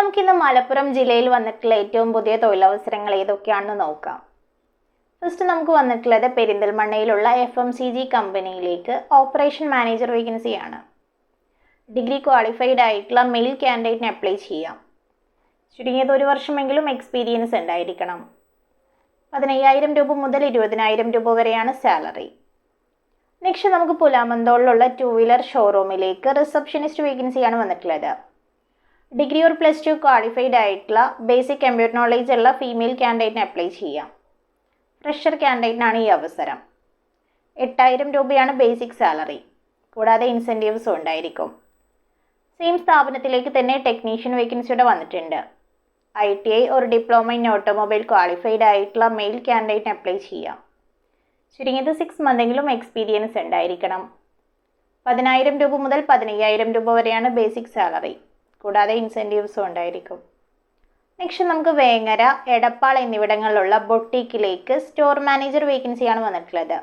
നമുക്കിന്ന് മലപ്പുറം ജില്ലയിൽ വന്നിട്ടുള്ള ഏറ്റവും പുതിയ തൊഴിലവസരങ്ങൾ ഏതൊക്കെയാണെന്ന് നോക്കാം. ഫസ്റ്റ് നമുക്ക് വന്നിട്ടുള്ളത് പെരിന്തൽമണ്ണയിലുള്ള എഫ് എം സി ജി കമ്പനിയിലേക്ക് ഓപ്പറേഷൻ മാനേജർ വേക്കൻസിയാണ് ഡിഗ്രി ക്വാളിഫൈഡ് ആയിട്ടുള്ള മെയിൽ ക്യാൻഡിഡേറ്റിന് അപ്ലൈ ചെയ്യാം. ചുരുങ്ങിയത് ഒരു വർഷമെങ്കിലും എക്സ്പീരിയൻസ് ഉണ്ടായിരിക്കണം. പതിനയ്യായിരം രൂപ മുതൽ ഇരുപതിനായിരം രൂപ വരെയാണ് സാലറി നെക്സ്റ്റ് നമുക്ക് പുലാമന്തോളിലുള്ള ടു വീലർ ഷോറൂമിലേക്ക് റിസപ്ഷനിസ്റ്റ് വേക്കൻസിയാണ് വന്നിട്ടുള്ളത്. Degree or plus two qualified ആയിട്ടുള്ള ബേസിക് കമ്പ്യൂട്ടർ നോളേജ് ഉള്ള ഫീമെയിൽ ക്യാൻഡിഡേറ്റിന് അപ്ലൈ ചെയ്യാം. ഫ്രഷർ ക്യാൻഡിഡേറ്റിനാണ് ഈ അവസരം. എട്ടായിരം രൂപയാണ് ബേസിക് സാലറി കൂടാതെ ഇൻസെന്റീവ്സും ഉണ്ടായിരിക്കും. സെയിം സ്ഥാപനത്തിലേക്ക് തന്നെ ടെക്നീഷ്യൻ വേക്കൻസിയുടെ വന്നിട്ടുണ്ട്. ഐ ടി ഐ ഒരു ഡിപ്ലോമ ഇൻ ഓട്ടോമൊബൈൽ ക്വാളിഫൈഡ് ആയിട്ടുള്ള മെയിൽ ക്യാൻഡിഡേറ്റിന് അപ്ലൈ ചെയ്യാം. ചുരുങ്ങിയത് സിക്സ് മന്തെങ്കിലും എക്സ്പീരിയൻസ് ഉണ്ടായിരിക്കണം. പതിനായിരം രൂപ മുതൽ പതിനയ്യായിരം രൂപ വരെയാണ് ബേസിക് സാലറി കൂടാതെ ഇൻസെന്റീവ്സും ഉണ്ടായിരിക്കും. നെക്സ്റ്റ് നമുക്ക് വേങ്ങര എടപ്പാൾ എന്നിവിടങ്ങളിലുള്ള ബൊട്ടീക്കിലേക്ക് സ്റ്റോർ മാനേജർ വേക്കൻസിയാണ് വന്നിട്ടുള്ളത്.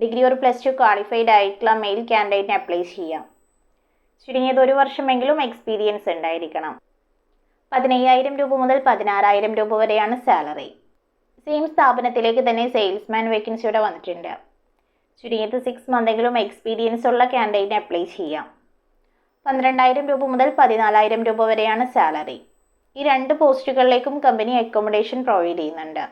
ഡിഗ്രി ഒരു പ്ലസ് ടു ക്വാളിഫൈഡ് ആയിട്ടുള്ള മെയിൽ ക്യാൻഡിഡേറ്റിന് അപ്ലൈ ചെയ്യാം. ചുരുങ്ങിയത് ഒരു വർഷമെങ്കിലും എക്സ്പീരിയൻസ് ഉണ്ടായിരിക്കണം. പതിനയ്യായിരം രൂപ മുതൽ പതിനാറായിരം രൂപ വരെയാണ് സാലറി സെയിം സ്ഥാപനത്തിലേക്ക് തന്നെ സെയിൽസ്മാൻ വേക്കൻസിയുടെ വന്നിട്ടുണ്ട്. ചുരുങ്ങിയത് സിക്സ് മന്തെങ്കിലും എക്സ്പീരിയൻസ് ഉള്ള ക്യാൻഡിഡേറ്റിന് അപ്ലൈ ചെയ്യാം. പന്ത്രണ്ടായിരം രൂപ മുതൽ പതിനാലായിരം രൂപ വരെയാണ് സാലറി. ഈ രണ്ട് പോസ്റ്റുകളിലേക്കും കമ്പനി അക്കോമഡേഷൻ പ്രൊവൈഡ് ചെയ്യുന്നുണ്ട്.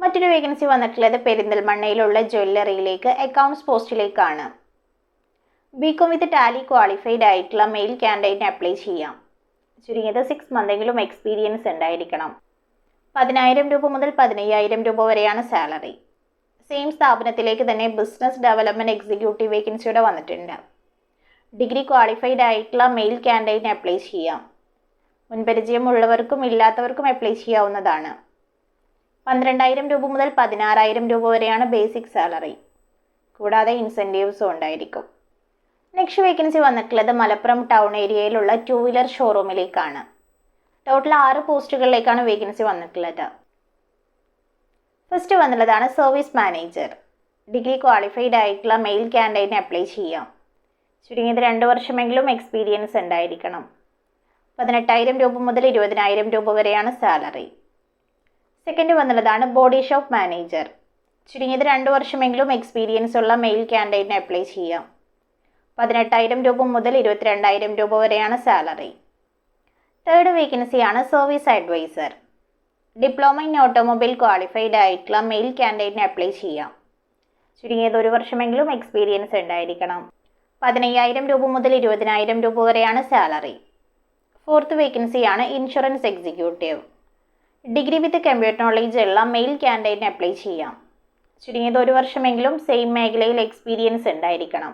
മറ്റൊരു വേക്കൻസി വന്നിട്ടുള്ളത് പെരിന്തൽമണ്ണയിലുള്ള ജ്വല്ലറിയിലേക്ക് അക്കൗണ്ട്സ് പോസ്റ്റിലേക്കാണ് ബികോം വിത്ത് ടാലി ക്വാളിഫൈഡ് ആയിട്ടുള്ള മെയിൽ ക്യാൻഡിഡേറ്റിന് അപ്ലൈ ചെയ്യാം. ചുരുങ്ങിയത് സിക്സ് മന്തെങ്കിലും എക്സ്പീരിയൻസ് ഉണ്ടായിരിക്കണം. പതിനായിരം രൂപ മുതൽ പതിനയ്യായിരം രൂപ വരെയാണ് സാലറി. സെയിം സ്ഥാപനത്തിലേക്ക് തന്നെ ബിസിനസ് ഡെവലപ്മെന്റ് എക്സിക്യൂട്ടീവ് വേക്കൻസിയുടെ വന്നിട്ടുണ്ട്. ഡിഗ്രി ക്വാളിഫൈഡ് ആയിട്ടുള്ള മെയിൽ കാൻഡിഡേറ്റിന് അപ്ലൈ ചെയ്യാം. മുൻപരിചയമുള്ളവർക്കും ഇല്ലാത്തവർക്കും അപ്ലൈ ചെയ്യാവുന്നതാണ്. പന്ത്രണ്ടായിരം രൂപ മുതൽ പതിനാറായിരം രൂപ വരെയാണ് ബേസിക് സാലറി കൂടാതെ ഇൻസെന്റീവ്സും ഉണ്ടായിരിക്കും. നെക്സ്റ്റ് വേക്കൻസി വന്നിട്ടുള്ളത് മലപ്പുറം ടൗൺ ഏരിയയിലുള്ള ടു വീലർ ഷോറൂമിലേക്കാണ് ടോട്ടൽ ആറ് പോസ്റ്റുകളിലേക്കാണ് വേക്കൻസി വന്നിട്ടുള്ളത്. ഫസ്റ്റ് വന്നുള്ളതാണ് സർവീസ് മാനേജർ ഡിഗ്രി ക്വാളിഫൈഡ് ആയിട്ടുള്ള മെയിൽ കാൻഡിഡേറ്റിന് അപ്ലൈ ചെയ്യാം. ചുരുങ്ങിയത് രണ്ട് വർഷമെങ്കിലും എക്സ്പീരിയൻസ് ഉണ്ടായിരിക്കണം. പതിനെട്ടായിരം രൂപ മുതൽ ഇരുപതിനായിരം രൂപ വരെയാണ് സാലറി സെക്കൻഡ് വന്നുള്ളതാണ് ബോഡി ഷോപ്പ് മാനേജർ ചുരുങ്ങിയത് രണ്ട് വർഷമെങ്കിലും എക്സ്പീരിയൻസ് ഉള്ള മെയിൽ കാൻഡിഡേറ്റിന് അപ്ലൈ ചെയ്യാം. പതിനെട്ടായിരം രൂപ മുതൽ ഇരുപത്തിരണ്ടായിരം രൂപ വരെയാണ് സാലറി തേർഡ് വേക്കൻസിയാണ് service advisor diploma in automobile qualified ആയിട്ടുള്ള മെയിൽ കാൻഡിഡേറ്റിന് അപ്ലൈ ചെയ്യാം. ചുരുങ്ങിയത് ഒരു വർഷമെങ്കിലും എക്സ്പീരിയൻസ് ഉണ്ടായിരിക്കണം. പതിനയ്യായിരം രൂപ മുതൽ ഇരുപതിനായിരം രൂപ വരെയാണ് സാലറി. ഫോർത്ത് വേക്കൻസിയാണ് insurance executive degree with computer knowledge ഉള്ള മെയിൽ ക്യാൻഡിഡേറ്റിന് അപ്ലൈ ചെയ്യാം. ചുരുങ്ങിയത് ഒരു വർഷമെങ്കിലും സെയിം മേഖലയിൽ എക്സ്പീരിയൻസ് ഉണ്ടായിരിക്കണം.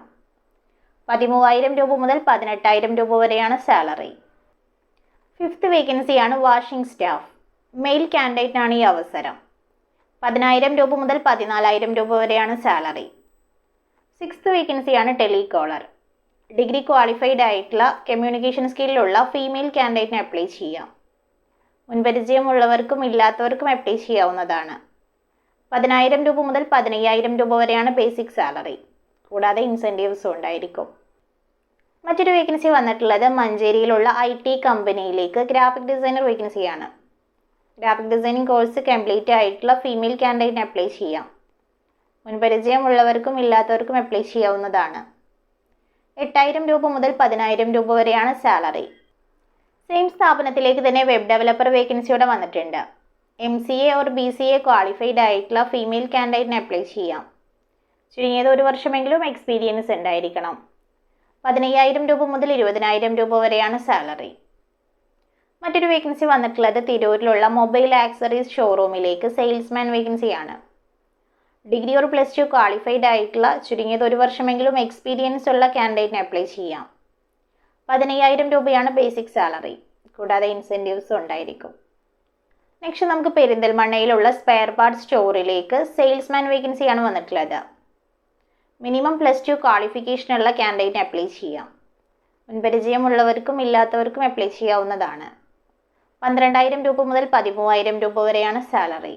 പതിമൂവായിരം രൂപ മുതൽ പതിനെട്ടായിരം രൂപ വരെയാണ് സാലറി. ഫിഫ്ത്ത് വേക്കൻസിയാണ് വാഷിംഗ് സ്റ്റാഫ് മെയിൽ ക്യാൻഡിഡേറ്റിനാണ് ഈ അവസരം. പതിനായിരം രൂപ മുതൽ പതിനാലായിരം രൂപ വരെയാണ് സാലറി. സിക്സ്ത് വേക്കൻസിയാണ് ടെലികോളർ. ഡിഗ്രി ക്വാളിഫൈഡ് ആയിട്ടുള്ള കമ്മ്യൂണിക്കേഷൻ സ്കില്ലുള്ള ഫീമെയിൽ കാൻഡിഡേറ്റിന് അപ്ലൈ ചെയ്യാം. മുൻപരിചയമുള്ളവർക്കും ഇല്ലാത്തവർക്കും അപ്ലൈ ചെയ്യാവുന്നതാണ്. പതിനായിരം രൂപ മുതൽ പതിനയ്യായിരം രൂപ വരെയാണ് ബേസിക് സാലറി കൂടാതെ ഇൻസെന്റീവ്സും ഉണ്ടായിരിക്കും. മറ്റൊരു വേക്കൻസി വന്നിട്ടുള്ളത് മഞ്ചേരിയിലുള്ള ഐ ടി കമ്പനിയിലേക്ക് ഗ്രാഫിക് ഡിസൈനർ വേക്കൻസിയാണ് ഗ്രാഫിക് ഡിസൈനിങ് കോഴ്സ് കംപ്ലീറ്റ് ആയിട്ടുള്ള ഫീമെയിൽ കാൻഡിഡേറ്റിന് അപ്ലൈ ചെയ്യാം. മുൻപരിചയമുള്ളവർക്കും ഇല്ലാത്തവർക്കും അപ്ലൈ ചെയ്യാവുന്നതാണ്. എട്ടായിരം രൂപ മുതൽ പതിനായിരം രൂപ വരെയാണ് സാലറി സെയിം സ്ഥാപനത്തിലേക്ക് തന്നെ വെബ് ഡെവലപ്പർ വേക്കൻസിയോടെ വന്നിട്ടുണ്ട്. M C A or B C A qualified ആയിട്ടുള്ള ഫീമെയിൽ കാൻഡിഡേറ്റിന് അപ്ലൈ ചെയ്യാം. ചുരുങ്ങിയത് ഒരു വർഷമെങ്കിലും എക്സ്പീരിയൻസ് ഉണ്ടായിരിക്കണം. പതിനയ്യായിരം രൂപ മുതൽ ഇരുപതിനായിരം രൂപ വരെയാണ് സാലറി മറ്റൊരു വേക്കൻസി വന്നിട്ടുള്ളത് തിരൂരിലുള്ള മൊബൈൽ ആക്സറീസ് ഷോറൂമിലേക്ക് സെയിൽസ്മാൻ വേക്കൻസിയാണ് degree or plus two qualified ആയിട്ടുള്ള ചുരുങ്ങിയത് ഒരു വർഷമെങ്കിലും എക്സ്പീരിയൻസ് ഉള്ള കാൻഡിഡേറ്റിന് അപ്ലൈ ചെയ്യാം. പതിനയ്യായിരം രൂപയാണ് ബേസിക് സാലറി കൂടാതെ ഇൻസെന്റീവ്സും ഉണ്ടായിരിക്കും. നെക്സ്റ്റ് നമുക്ക് പെരിന്തൽമണ്ണയിലുള്ള സ്പെയർ പാർട്സ് സ്റ്റോറിലേക്ക് സെയിൽസ്മാൻ വേക്കൻസിയാണ് വന്നിട്ടുള്ളത്. മിനിമം പ്ലസ് ടു ക്വാളിഫിക്കേഷനുള്ള കാൻഡിഡേറ്റിന് അപ്ലൈ ചെയ്യാം. മുൻപരിചയമുള്ളവർക്കും ഇല്ലാത്തവർക്കും അപ്ലൈ ചെയ്യാവുന്നതാണ്. പന്ത്രണ്ടായിരം രൂപ മുതൽ പതിമൂവായിരം രൂപ വരെയാണ് സാലറി